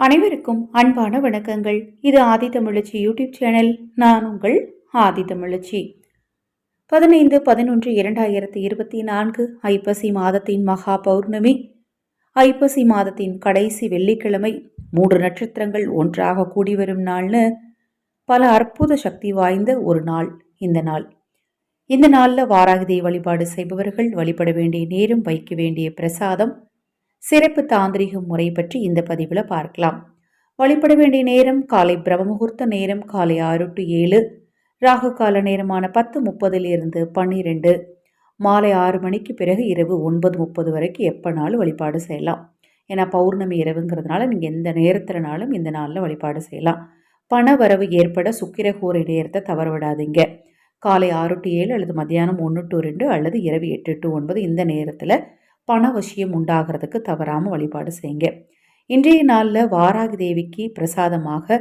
அனைவருக்கும் அன்பான வணக்கங்கள். இது ஆதி தமிழச்சி யூடியூப் சேனல். நான் உங்கள் ஆதி தமிழச்சி. பதினைந்து பதினொன்று இரண்டாயிரத்தி இருபத்தி நான்கு ஐப்பசி மாதத்தின் மகா பௌர்ணமி. ஐப்பசி மாதத்தின் கடைசி வெள்ளிக்கிழமை மூன்று நட்சத்திரங்கள் ஒன்றாக கூடி வரும் நாள்னு பல அற்புத சக்தி வாய்ந்த ஒரு நாள் இந்த நாள். இந்த நாளில் வாராகிதை வழிபாடு செய்பவர்கள் வழிபட வேண்டிய நேரம் வைக்க வேண்டிய பிரசாதம் சிறப்பு தாந்திரிக முறை பற்றி இந்த பதிவில் பார்க்கலாம். வழிபட வேண்டிய நேரம் காலை பிரம்மமுகூர்த்த நேரம் காலை ஆறு டு ஏழு ராகு கால நேரமான பத்து முப்பதிலிருந்து பன்னிரெண்டு மாலை ஆறு மணிக்கு பிறகு இரவு ஒன்பது முப்பது வரைக்கும் எப்போனாலும் வழிபாடு செய்யலாம். ஏன்னா பௌர்ணமி இரவுங்கிறதுனால நீங்கள் எந்த நேரத்திலனாலும் இந்த நாளில் வழிபாடு செய்யலாம். பண வரவு ஏற்பட சுக்கிரகூரை நேரத்தை தவற விடாதீங்க. காலை ஆறு டு ஏழு அல்லது மத்தியானம் ஒன்று டு ரெண்டு அல்லது இரவு எட்டு டு ஒன்பது இந்த நேரத்தில் பணவசியம் உண்டாகிறதுக்கு தவறாமல் வழிபாடு செய்யுங்க. இன்றைய நாளில் வாராகி தேவிக்கு பிரசாதமாக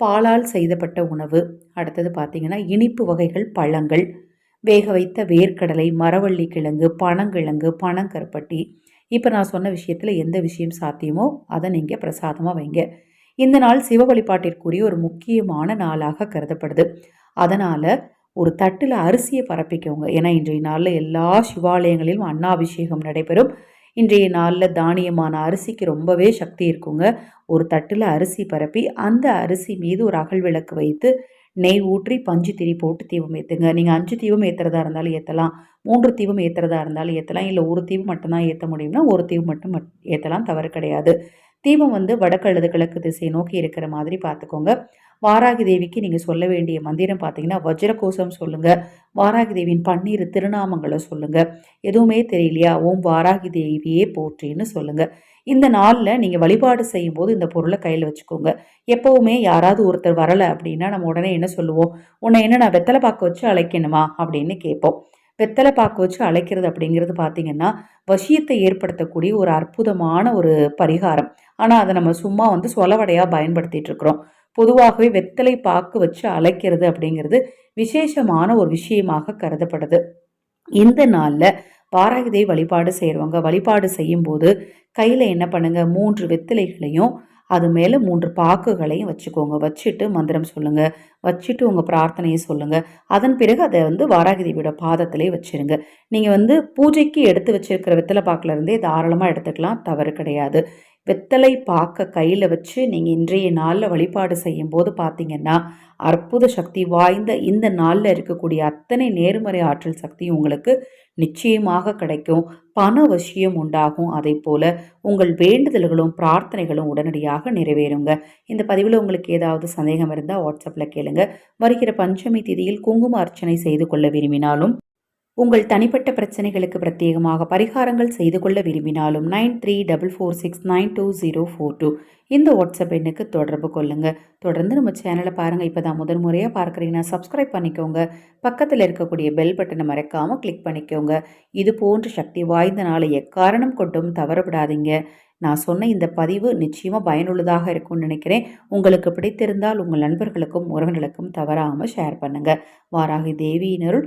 பாலால் செய்தப்பட்ட உணவு அடுத்தது பார்த்திங்கன்னா இனிப்பு வகைகள் பழங்கள் வேக வைத்த வேர்க்கடலை மரவள்ளி கிழங்கு பனங்கிழங்கு பனங்கருப்பட்டி இப்போ நான் சொன்ன விஷயத்தில் எந்த விஷயம் சாத்தியமோ அதை நீங்கள் பிரசாதமாக வைங்க. இந்த நாள் சிவ வழிபாட்டிற்குரிய ஒரு முக்கியமான நாளாக கருதப்படுது. அதனால் ஒரு தட்டில் அரிசியை பரப்பிக்கோங்க. ஏன்னா இன்றைய நாளில் எல்லா சிவாலயங்களிலும் அன்னாபிஷேகம் நடைபெறும். இன்றைய நாளில் தானியமான அரிசிக்கு ரொம்பவே சக்தி இருக்குங்க. ஒரு தட்டில் அரிசி பரப்பி அந்த அரிசி மீது ஒரு அகல் விளக்கு வைத்து நெய் ஊற்றி பஞ்சு திரி போட்டு தீபம் ஏற்றுங்க நீங்கள் அஞ்சு தீபம் ஏற்றுறதா இருந்தாலும் ஏற்றலாம் மூன்று தீபம் ஏற்றுறதா இருந்தாலும் ஏற்றலாம் இல்லை ஒரு தீவு மட்டும்தான் ஏற்ற முடியும்னா ஒரு தீவு மட்டும் ஏற்றலாம் தவறு கிடையாது. தீபம் வந்து வடக்கு அல்லது கிழக்கு திசையை நோக்கி இருக்கிற மாதிரி பார்த்துக்கோங்க. வாராகி தேவிக்கு நீங்கள் சொல்ல வேண்டிய மந்திரம் பார்த்தீங்கன்னா வஜ்ரகோஷம் சொல்லுங்கள் வாராகி தேவியின் பன்னீர் திருநாமங்களை சொல்லுங்கள் எதுவுமே தெரியலையா? ஓம் வாராகி தேவியே போற்றின்னு சொல்லுங்கள் இந்த நாளில் நீங்கள் வழிபாடு செய்யும்போது இந்த பொருளை கையில் வச்சுக்கோங்க. எப்போவுமே யாராவது ஒருத்தர் வரலை அப்படின்னா நம்ம உடனே என்ன சொல்லுவோம்? உன்னை என்ன நான் வெத்தலை பார்க்க வச்சு அழைக்கணுமா? அப்படின்னு கேட்போம். வெத்தலை பாக்கு வச்சு அழைக்கிறது அப்படிங்கிறது பார்த்திங்கன்னா வசியத்தை ஏற்படுத்தக்கூடிய ஒரு அற்புதமான ஒரு பரிகாரம். ஆனால் அதை நம்ம சும்மா வந்து சொலவடையாக பயன்படுத்திகிட்டு இருக்கிறோம் பொதுவாகவே வெத்தலை பாக்கு வச்சு அழைக்கிறது அப்படிங்கிறது விசேஷமான ஒரு விஷயமாக கருதப்படுது. இந்த நாளில் பாராகிதை வழிபாடு செய்கிறவங்க வழிபாடு செய்யும்போது கையில் என்ன பண்ணுங்கள் மூன்று வெத்திலைகளையும் அது மேலே மூன்று பாக்குகளையும் வச்சுக்கோங்க. வச்சுட்டு மந்திரம் சொல்லுங்கள் வச்சுட்டு உங்கள் பிரார்த்தனையை சொல்லுங்கள் அதன் பிறகு அதை வந்து வாராகிதேவியோட பாதத்திலே வச்சுருங்க. நீங்கள் வந்து பூஜைக்கு எடுத்து வச்சுருக்கிற வெத்தலை பாக்கிலேருந்தே தாராளமாக எடுத்துக்கலாம். தவறு கிடையாது. வெத்தலை பாக்க கையில் வச்சு நீங்கள் இன்றைய நாளில் வழிபாடு செய்யும்போது பார்த்தீங்கன்னா அற்புத சக்தி வாய்ந்த இந்த நாளில் இருக்கக்கூடிய அத்தனை நேர்மறை ஆற்றல் சக்தியும் உங்களுக்கு நிச்சயமாக கிடைக்கும். பண வசியம் உண்டாகும். அதே போல் உங்கள் வேண்டுதல்களும் பிரார்த்தனைகளும் உடனடியாக நிறைவேறுங்க. இந்த பதிவில் உங்களுக்கு ஏதாவது சந்தேகம் இருந்தால் வாட்ஸ்அப்பில் கேளுங்க. வருகிற பஞ்சமி திதியில் குங்கும அர்ச்சனை செய்து கொள்ள விரும்பினாலும் உங்கள் தனிப்பட்ட பிரச்சனைகளுக்கு பிரத்யேகமாக பரிகாரங்கள் செய்து கொள்ள விரும்பினாலும் nine three double four six nine two zero four two. இந்த வாட்ஸ்அப் எண்ணுக்கு தொடர்பு கொள்ளுங்கள் தொடர்ந்து நம்ம சேனலை பாருங்கள் இப்போ தான் முதல் முறையாக பார்க்குறீங்கன்னா சப்ஸ்கிரைப் பண்ணிக்கோங்க. பக்கத்தில் இருக்கக்கூடிய பெல் பட்டனை மறக்காமல் கிளிக் பண்ணிக்கோங்க. இது போன்ற சக்தி வாய்ந்த நாளை எக்காரணம் கொண்டும் தவறப்படாதீங்க. நான் சொன்ன இந்த பதிவு நிச்சயமாக பயனுள்ளதாக இருக்கும்னு நினைக்கிறேன். உங்களுக்கு பிடித்திருந்தால் உங்கள் நண்பர்களுக்கும் உறவினர்களுக்கும் தவறாமல் ஷேர் பண்ணுங்கள் வாராகி தேவியினருள்